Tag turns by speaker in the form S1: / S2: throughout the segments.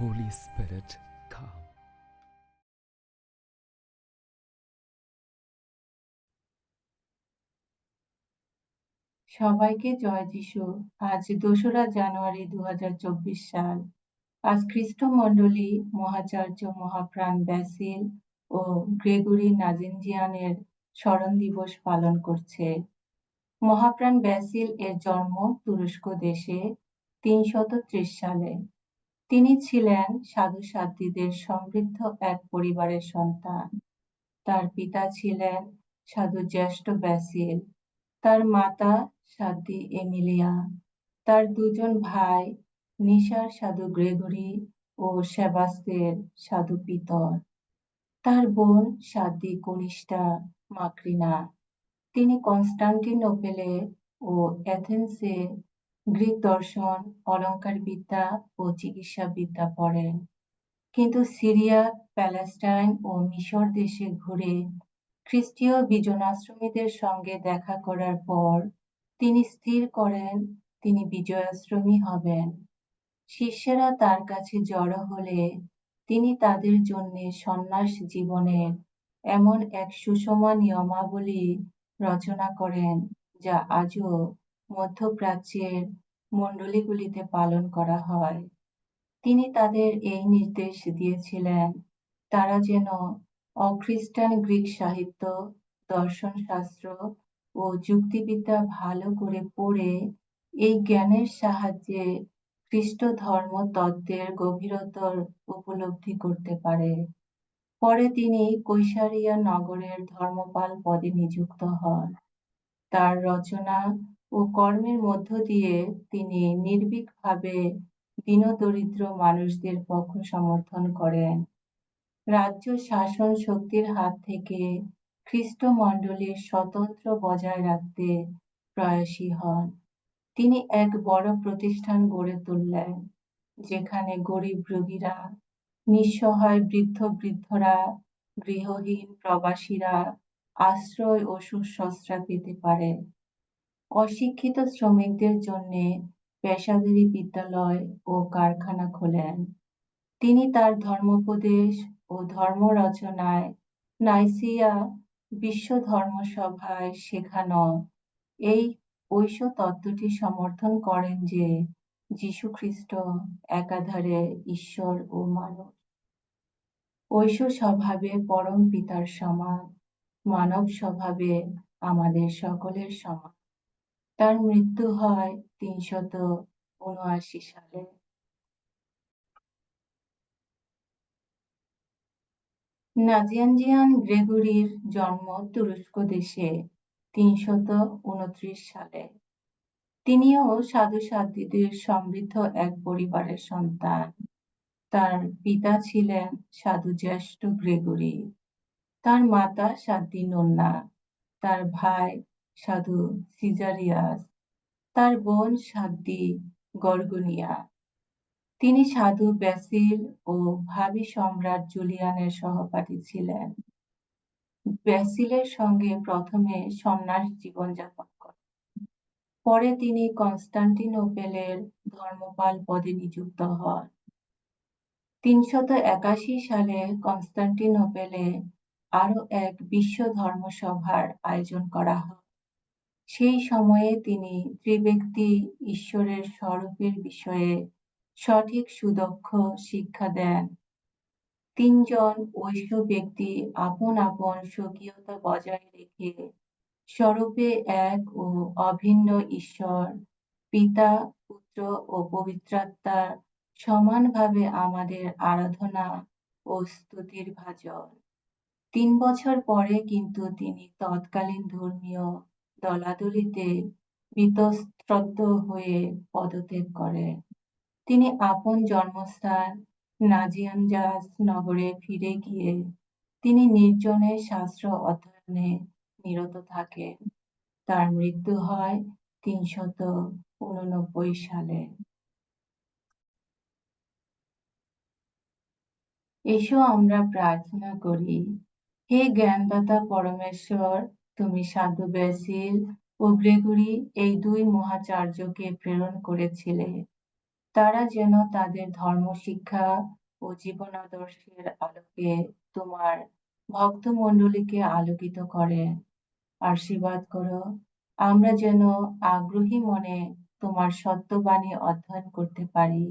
S1: Holy Spirit, come.
S2: সবাইকে জয় যিশু। আজ দোসরা জানুয়ারি দু সাল। আজ খ্রিস্ট মণ্ডলী মহাচার্য মহাপ্রাণ ব্যাসিল ও গ্রেগরি নাজিনজিয়ানের স্মরণ দিবস পালন করছে। মহাপ্রাণ ব্যাসিল এর জন্ম তুরস্ক দেশে তিনশত সালে। তিনি ছিলেন সাধু সাধ্বীদের সমৃদ্ধ এক পরিবারের সন্তান। তার পিতা ছিলেন সাধু জ্যেষ্ঠ ব্যাসিল, তার মাতা সাধ্বী এমিলিয়া, তার দুজন ভাই নিশার সাধু গ্রেগরি ও সেবাস্তের সাধু পিতর। তার বোন সাধ্বী কনিষ্ঠা মাকরিনা। তিনি কনস্টান্টিনোপেলে ও অ্যাথেন্সে গ্রিক দর্শন, অলঙ্কার বিদ্যা ও চিকিৎসা বিদ্যা পড়েন। কিন্তু সিরিয়া, প্যালেস্টাইন ও মিশর দেশে ঘুরে খ্রিস্টীয় বিজনাশ্রমীদের সঙ্গে দেখা করার পর তিনি স্থির করেন, তিনি বিজয়াশ্রমী হবেন। শিষ্যেরা তার কাছে জড়ো হলে তিনি তাদের জন্য সন্ন্যাস জীবনের এমন এক সুষমা নিয়মাবলী রচনা করেন, যা আজও মধ্যপ্রাচ্যের মণ্ডলীগুলিতে পালন করা হয়। তিনি তাদের এই নির্দেশ দিয়েছিলেন, তারা যেন অখ্রিস্টান গ্রিক সাহিত্য, দর্শনশাস্ত্র ও যুক্তিবিদ্যা ভালো করে পড়ে, এই জ্ঞানের সাহায্যে খ্রিস্ট ধর্ম তত্ত্বের গভীরতর উপলব্ধি করতে পারে। পরে তিনি কৈশারিয়া নগরের ধর্মপাল পদে নিযুক্ত হন। তার রচনা ও কর্মের মধ্য দিয়ে তিনি নির্ভীকভাবে দীনদরিদ্র মানুষদের পক্ষ সমর্থন করেন। রাজ্য শাসন শক্তির হাত থেকে খ্রিস্ট মণ্ডলীর স্বতন্ত্র বজায় রাখতে প্রয়াসী হন। তিনি এক বড় প্রতিষ্ঠান গড়ে তুললেন, যেখানে গরিব রোগীরা, নিঃসহায় বৃদ্ধ বৃদ্ধরা, গৃহহীন প্রবাসীরা আশ্রয় ও সুশস্ত্রা পেতে পারে। অশিক্ষিত শ্রমিকদের জন্য পেশাদারী বিদ্যালয় ও কারখানা খোলেন। তিনি তার ধর্মোপদেশ ও ধর্ম রচনায় নাইসিয়া বিশ্ব ধর্মসভায় শেখানো এই ঐশ তত্ত্বটি সমর্থন করেন যে যীশু খ্রিস্ট একাধারে ঈশ্বর ও মানব ঐশ স্বভাবে পরম পিতার সমান মানব স্বভাবে আমাদের সকলের সমান। তার মৃত্যু হয় তিনশত উনআশি সালে। নাজিয়ানজিয়ান গ্রেগরির জন্ম তুরস্ক দেশে তিনশত উনত্রিশ সালে। তিনিও সাধু সাধ্বীদের সমৃদ্ধ এক পরিবারের সন্তান। তার পিতা ছিলেন সাধু জ্যেষ্ঠ গ্রেগরি। তার মাতা সাধ্বী নন্না। তার ভাই সাধু সিজারিয়াস। তার বোন সাধ্বী গর্গনিয়া। তিনি সাধু ব্যাসিল ও ভাবি সম্রাট জুলিয়ানের সহপাঠী ছিলেন। ব্যাসিলের সঙ্গে প্রথমে সন্ন্যাস জীবনযাপন করেন। পরে তিনি কনস্টান্টিনোপেলের ধর্মপাল পদে নিযুক্ত হন। তিনশত একাশি সালে কনস্টান্টিনোপেলে আরও এক বিশ্ব ধর্মসভার আয়োজন করা হয়। সেই সময়ে তিনি ত্রিব্যক্তি ঈশ্বরের স্বরূপের বিষয়ে সঠিক সুদক্ষ শিক্ষা দেন। তিনজন ঐশ্য ব্যক্তি আপন আপন স্বকীয়তা বজায় রেখে স্বরূপে এক ও অভিন্ন ঈশ্বর, পিতা, পুত্র ও পবিত্রাত্মার সমানভাবে আমাদের আরাধনা ও স্তুতির ভাজন। তিন বছর পরে কিন্তু তিনি তৎকালীন ধর্মীয় দলাদলিতে বিতস্ত্রদ্ধ হয়ে পদত্যাগ করেন তিনি আপন জন্মস্থান নাজিয়ানজাস নগরে ফিরে গিয়ে তিনি নির্জনে শাস্ত্র অধ্যয়নে নিরত থাকেন তার মৃত্যু হয় তিনশত উননব্বই সালে। এসো আমরা প্রার্থনা করি, হে জ্ঞানদাতা পরমেশ্বর তুমি সাধু ব্যাসিল ও গ্রেগরি এই দুই মহাচার্যকে প্রেরণ করেছিলে তারা যেন তাদের ধর্মশিক্ষা ও জীবনাদর্শের আলোকে তোমার ভক্তমণ্ডলীকে আলোকিত করে। আশীর্বাদ করো, আমরা যেন আগ্রহী মনে তোমার সত্যবাণী অধ্যয়ন করতে পারি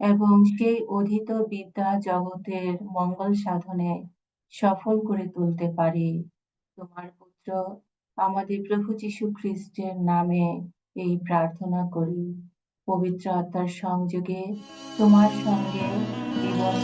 S2: এবং সেই অধীত বিদ্যা জগতের মঙ্গল সাধনে সফল করে তুলতে পারি। তোমার পাত্র আমাদের প্রভু যীশু খ্রিস্টের নামে এই প্রার্থনা করি। পবিত্র আত্মার সংযোগে তোমার সঙ্গে জীবন